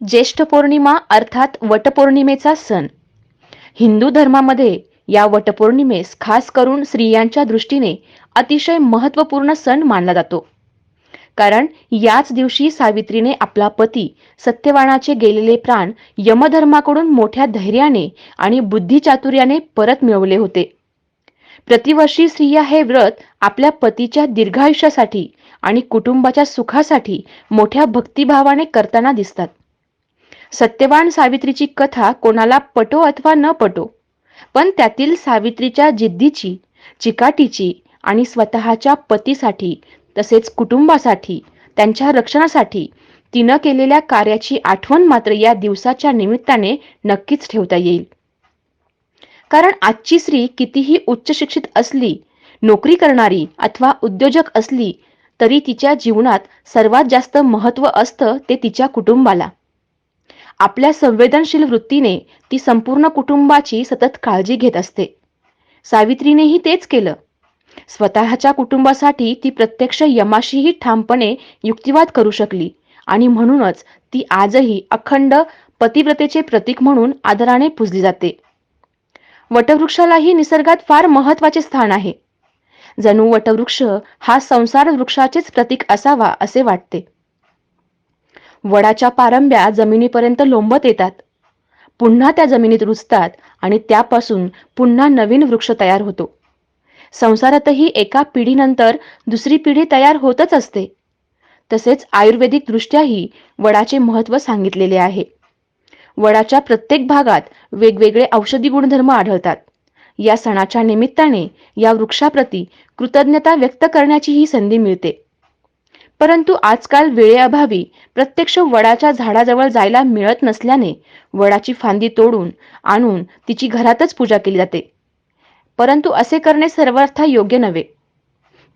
ज्येष्ठ पौर्णिमा अर्थात वटपौर्णिमेचा सण. हिंदू धर्मामध्ये या वटपौर्णिमेस खास करून स्त्रियांच्या दृष्टीने अतिशय महत्त्वपूर्ण सण मानला जातो. कारण याच दिवशी सावित्रीने आपला पती सत्यवानाचे गेलेले प्राण यमधर्माकडून मोठ्या धैर्याने आणि बुद्धिचातुर्याने परत मिळवले होते. प्रतिवर्षी स्त्रिया हे व्रत आपल्या पतीच्या दीर्घायुष्यासाठी आणि कुटुंबाच्या सुखासाठी मोठ्या भक्तिभावाने करताना दिसतात. सत्यवान सावित्रीची कथा कोणाला पटो अथवा न पटो पण त्यातील सावित्रीच्या जिद्दीची चिकाटीची आणि स्वतःच्या पतीसाठी तसेच कुटुंबासाठी त्यांच्या रक्षणासाठी तिनं केलेल्या कार्याची आठवण मात्र या दिवसाच्या निमित्ताने नक्कीच ठेवता येईल. कारण आजची स्त्री कितीही उच्च शिक्षित असली नोकरी करणारी अथवा उद्योजक असली तरी तिच्या जीवनात सर्वात जास्त महत्त्व असतं ते तिच्या कुटुंबाला. आपल्या संवेदनशील वृत्तीने ती संपूर्ण कुटुंबाची सतत काळजी घेत असते. सावित्रीनेही तेच केलं. स्वतःच्या कुटुंबासाठी ती प्रत्यक्ष यमाशीही ठामपणे युक्तिवाद करू शकली आणि म्हणूनच ती आजही अखंड पतिव्रतेचे प्रतीक म्हणून आदराने पुजली जाते. वटवृक्षालाही निसर्गात फार महत्त्वाचे स्थान आहे. जणू वटवृक्ष हा संसार वृक्षाचेच प्रतीक असावा असे वाटते. वडाच्या पारंब्या जमिनीपर्यंत लोंबत येतात. पुन्हा त्या जमिनीत रुजतात आणि त्यापासून पुन्हा नवीन वृक्ष तयार होतो. संसारातही एका पिढीनंतर दुसरी पिढी तयार होतच असते. तसेच आयुर्वेदिक दृष्ट्याही वडाचे महत्त्व सांगितलेले आहे. वडाच्या प्रत्येक भागात वेगवेगळे औषधी गुणधर्म आढळतात. या सणाच्या निमित्ताने या वृक्षाप्रती कृतज्ञता व्यक्त करण्याची ही संधी मिळते. परंतु आजकाल वेळेअभावी प्रत्यक्ष वडाच्या झाडाजवळ जायला मिळत नसल्याने वडाची फांदी तोडून आणून तिची घरातच पूजा केली जाते. परंतु असे करणे सर्वार्थ योग्य नव्हे.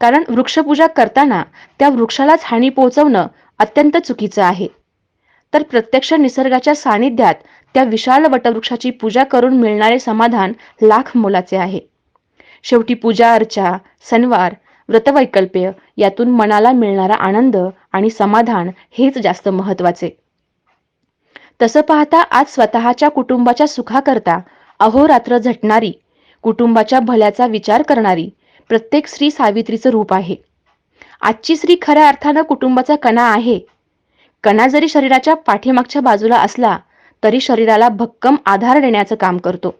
कारण वृक्षपूजा करताना त्या वृक्षालाच हानी पोहोचवणं अत्यंत चुकीचं आहे. तर प्रत्यक्ष निसर्गाच्या सानिध्यात त्या विशाल वटवृक्षाची पूजा करून मिळणारे समाधान लाख मोलाचे आहे. शेवटी पूजा अर्चा सणवार व्रतवैकल्प्य यातून मनाला मिळणारा आनंद आणि समाधान हेच जास्त महत्त्वाचे तसं पाहता आज स्वतःच्या कुटुंबाच्या सुखाकरता अहोरात्र झटणारी कुटुंबाच्या भल्याचा विचार करणारी प्रत्येक स्त्री सावित्रीचं रूप आहे. आजची स्त्री खऱ्या अर्थानं कुटुंबाचा कणा आहे. कणा जरी शरीराच्या पाठीमागच्या बाजूला असला तरी शरीराला भक्कम आधार देण्याचं काम करतो.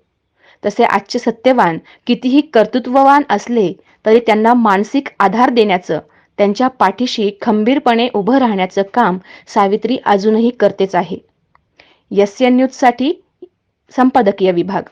तसे आजचे सत्यवान कितीही कर्तृत्ववान असले तरी त्यांना मानसिक आधार देण्याचं त्यांच्या पाठीशी खंबीरपणे उभं राहण्याचं काम सावित्री अजूनही करतेच आहे. यस्य न्यूजसाठी संपादकीय विभाग.